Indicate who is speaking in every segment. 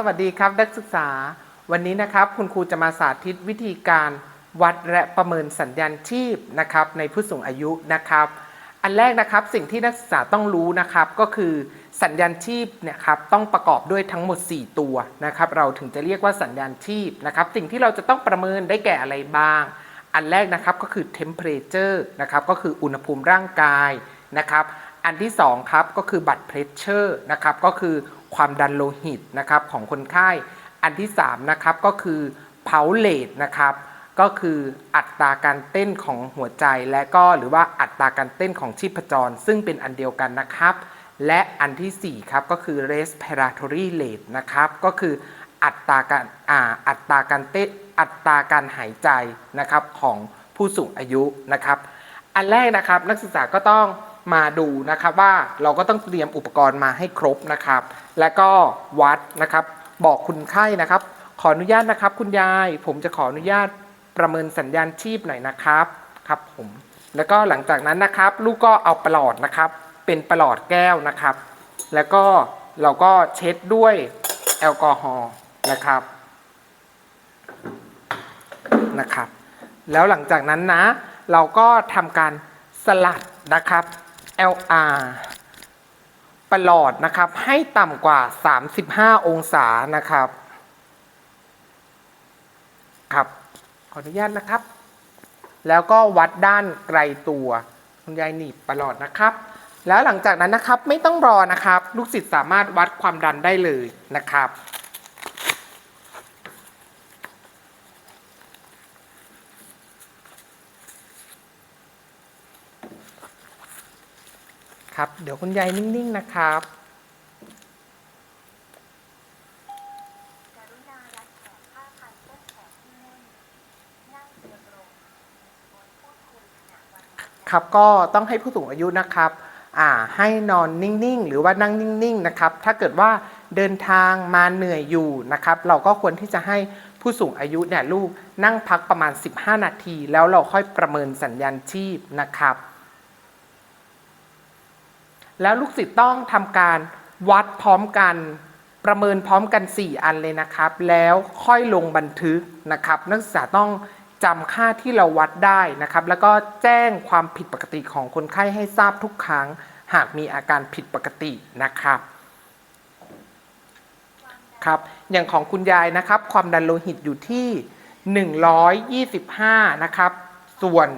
Speaker 1: สวัสดีครับนักศึกษา วันนี้นะครับคุณครูจะมาสาธิตวิธีการวัดและประเมินสัญญาณชีพนะครับในผู้สูงอายุนะครับ อันแรกนะครับสิ่งที่นักศึกษาต้องรู้นะครับก็คือสัญญาณชีพเนี่ยครับต้องประกอบด้วยทั้งหมด 4 ตัวนะครับเราถึงจะเรียกว่าสัญญาณชีพนะครับสิ่งที่เราจะต้องประเมินได้แก่อะไรบ้าง อันแรกนะครับก็คือ temperature นะครับก็คืออุณหภูมิร่างกายนะครับอันที่สองครับก็คือบัตรเพรสเชอร์นะครับก็คือความดันโลหิตนะครับของคนไข้อันที่สามนะครับก็คือเพาเลตนะครับก็คืออัตราการเต้นของหัวใจและก็หรือว่าอัตราการเต้นของชีพจร ซึ่งเป็นอันเดียวกันนะครับ และอันที่สี่ครับก็คือ respiratory rate นะครับก็คืออัตราการอ่าอัตราการเต้นอัตราการหายใจนะครับของผู้สูงอายุนะครับ อันแรกนะครับนักศึกษาก็ต้อง มาดูนะครับว่าเราก็ต้องเตรียมอุปกรณ์มาให้ครบนะครับ และก็วัดนะครับ บอกคุณไข้นะครับ ขออนุญาตนะครับ คุณยาย ผมจะขออนุญาตประเมินสัญญาณชีพหน่อยนะครับครับผมแล้วก็หลังจากนั้นนะครับ ลูกก็เอาประหลอดนะครับ เป็นประหลอดแก้วนะครับ แล้วก็เราก็เช็ดด้วยแอลกอฮอล์นะครับนะครับ แล้วหลังจากนั้นนะ เราก็ทำการสลัดนะครับ LR ประหลอดนะครับ ให้ต่ำกว่า 35 องศานะครับ ครับ ขออนุญาตนะครับ แล้วก็วัดด้านไกลตัวคุณยายหนีบประหลอดนะครับ แล้วหลังจากนั้นนะครับไม่ต้องรอนะครับ ลูกศิษย์สามารถวัดความดันได้เลยนะครับ ครับ เดี๋ยวคุณยายนิ่ง ๆ นะครับ
Speaker 2: กรุณารัดแขนผ้าพันต้นแขนที่แน่นนั่งเรียงลงบนพูดคุยขณะวัน
Speaker 1: ครับก็ต้องให้ผู้สูงอายุนะครับอ่าให้นอนนิ่งๆ หรือว่านั่งนิ่งๆนะครับ ถ้าเกิดว่าเดินทางมาเหนื่อยอยู่นะครับ เราก็ควรที่จะให้ผู้สูงอายุเนี่ยลูกนั่งพักประมาณ 15 นาที แล้วเราค่อยประเมินสัญญาณชีพนะครับ แล้วลูกศิษย์ต้องทำการวัดพร้อมกัน ประเมินพร้อมกัน 4 อันเลยนะครับ แล้วค่อยลงบันทึกนะครับ นักศึกษาต้องจำค่าที่เราวัดได้นะครับ แล้วก็แจ้งความผิดปกติของคนไข้ให้ทราบทุกครั้ง หากมีอาการผิดปกตินะครับครับอย่างของคุณยายนะครับ ความดันโลหิตอยู่ที่ 125 นะครับ ส่วน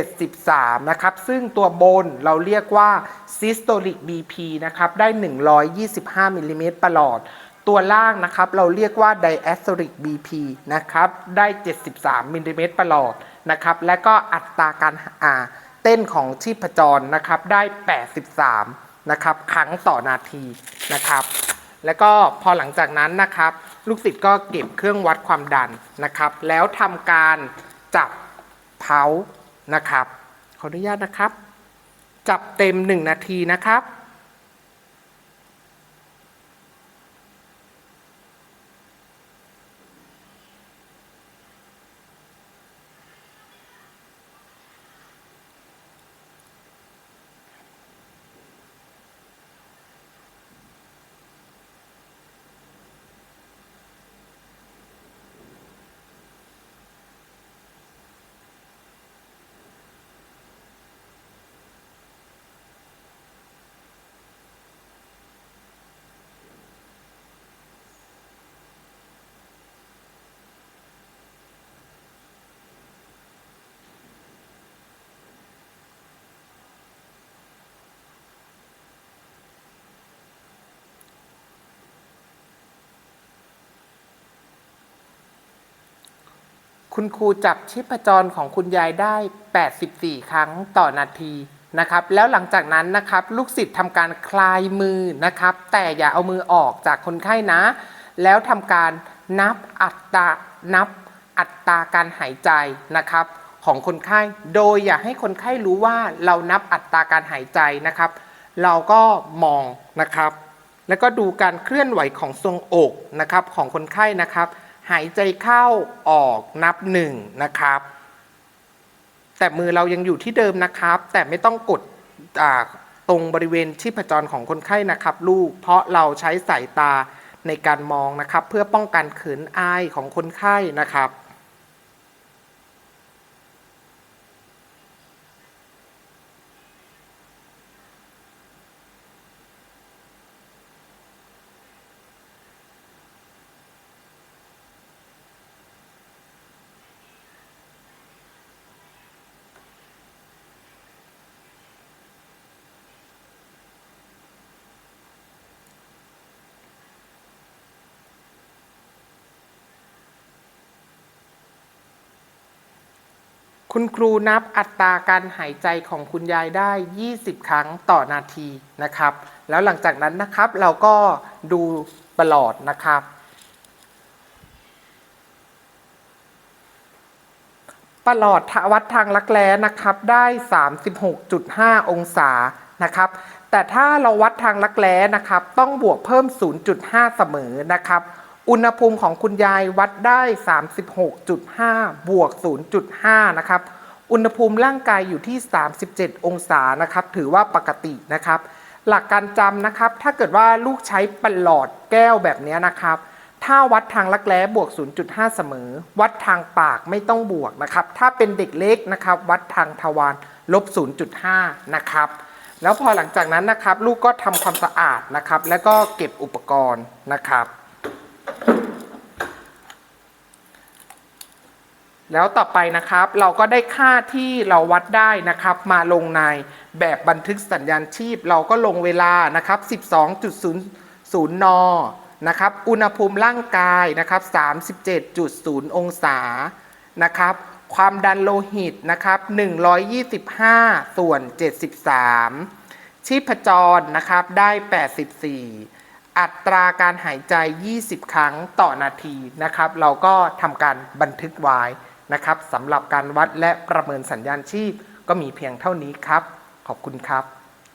Speaker 1: 73 นะครับ ซึ่งตัวบนเราเรียกว่า systolic BP นะครับ ได้ 125 มิลลิเมตรประหลอด ตัวล่างนะครับ เราเรียกว่า diastolic BP นะครับ ได้ 73 มิลลิเมตรประหลอดนะครับ และก็อัตราการอ่าเต้นของชีพจรนะครับ ได้ 83 นะครับ ครั้งต่อนาทีนะครับ แล้วก็พอหลังจากนั้นนะครับ ลูกศิษย์ก็เก็บเครื่องวัดความดันนะครับ แล้วทำการจับเพา นะครับ ขออนุญาตนะครับ จับเต็ม 1 นาทีนะครับ คุณครูจับชีพจรของคุณยายได้ 84 ครั้งต่อนาทีนะครับ แล้วหลังจากนั้นนะครับลูกศิษย์ทำการคลายมือนะครับ แต่อย่าเอามือออกจากคนไข้นะ แล้วทำการนับอัตรานับอัตราการหายใจนะครับ ของคนไข้ โดยอย่าให้คนไข้รู้ว่าเรานับอัตราการหายใจนะครับ เราก็มองนะครับ แล้วก็ดูการเคลื่อนไหวของทรงอกนะครับของคนไข้นะครับ หายใจเข้าออกนับหนึ่งนะครับ แต่มือเรายังอยู่ที่เดิมนะครับ แต่ไม่ต้องกดตรงบริเวณชีพจรของคนไข้นะครับ ลูกเพราะเราใช้สายตาในการมองนะครับ เพื่อป้องกันเขินอายของคนไข้นะครับ คุณครูนับอัตราการหายใจของคุณยายได้ 20 ครั้งต่อนาทีนะครับ แล้วหลังจากนั้นนะครับเราก็ดูประหลอดนะครับประหลอดวัดทางลักแร้นะครับได้ 36.5 องศานะครับ แต่ถ้าเราวัดทางลักแร้นะครับ ต้องบวกเพิ่ม 0.5 เสมอนะครับ อุณหภูมิของคุณยายวัดได้ 36.5 บวก 0.5 นะครับ อุณหภูมิร่างกายอยู่ที่ 37 องศานะครับ ถือว่าปกตินะครับ หลักการจำนะครับ ถ้าเกิดว่าลูกใช้ปหลอดแก้วแบบนี้นะครับ ถ้าวัดทางลักแร้บวก 0.5 เสมอ วัดทางปากไม่ต้องบวกนะครับ ถ้าเป็นเด็กเล็กนะครับ วัดทางทวารลบ 0.5 นะครับ แล้วพอหลังจากนั้นนะครับ ลูกก็ทำความสะอาดนะครับ แล้วก็เก็บอุปกรณ์นะครับ แล้วต่อไปนะครับเราก็ได้ค่าที่เราวัดได้นะครับ มาลงในแบบบันทึกสัญญาณชีพ เราก็ลงเวลานะครับ 12.00 น นะครับ อุณหภูมิร่างกายนะครับ 37.0 องศานะครับ ความดันโลหิตนะครับ 125 ส่วน 73 ชีพจรนะครับ ได้ 84 อัตราการหายใจ 20 ครั้งต่อนาทีนะครับ เราก็ทำการบันทึกไว้ นะครับสำหรับการวัดและประเมินสัญญาณชีพก็มีเพียงเท่านี้ครับ ขอบคุณครับ